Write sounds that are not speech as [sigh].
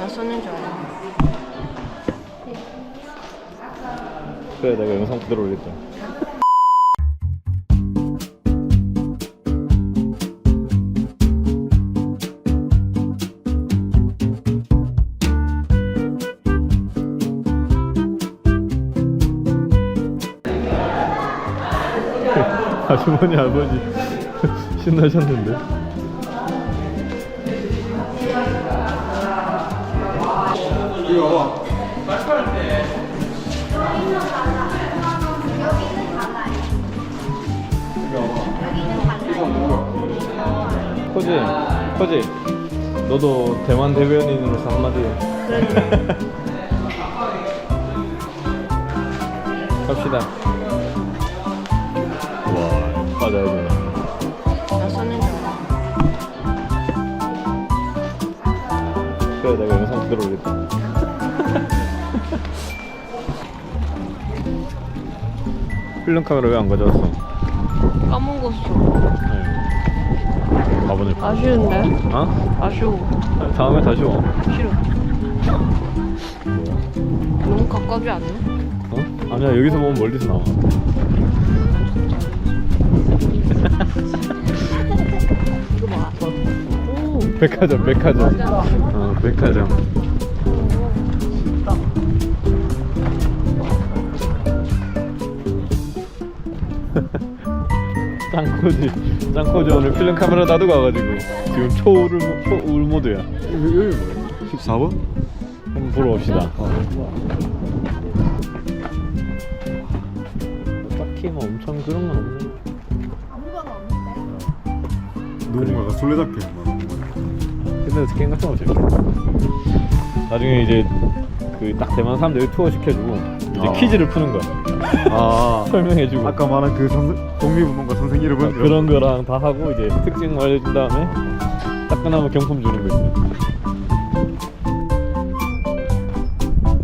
나 쏘는 줄 알아. 그래 내가 영상 그대로 올릴게. [laughs] 아주머니 아버지. [laughs] 신나셨는데 코지 코지. 너도 대만 대변인으로서 한마디 갑시다. 와 맞아야 되네. 나 쏘는 줄 알아. 그래 내가 영상 그대로 올릴게 [laughs] 필름 카메라 왜 안 가져왔어? 까먹었어. 네. 가본을 아쉬운데? 어? 아쉬워. 다음에 다시 와 싫어. 너무 가깝지 않나? 어? 아니야 여기서 보면 멀리서 나와 [laughs] 이거 봐. 오. 백화점 백화점 어 백화점 짱코지 짱코지 오늘 필름 카메라 놔두고 와가지고 지금 초울 초울 모드야. 여기 뭐야? 14번? 한번 보러 옵시다. 딱히 뭐 엄청 그런 건 없네. 누군가가 술래잡기. 근데 게임 같은 거 재밌어 나중에 이제 그 딱 대만 사람들 투어 시켜주고 이제 아. 퀴즈를 푸는 거야. 아. [laughs] 설명해주고. 아까 말한 그 선, 독립운동가 선생 이름은 그런 거랑 다 하고 이제 특징 알려준 다음에 딱 끝나면 경품 주는 거지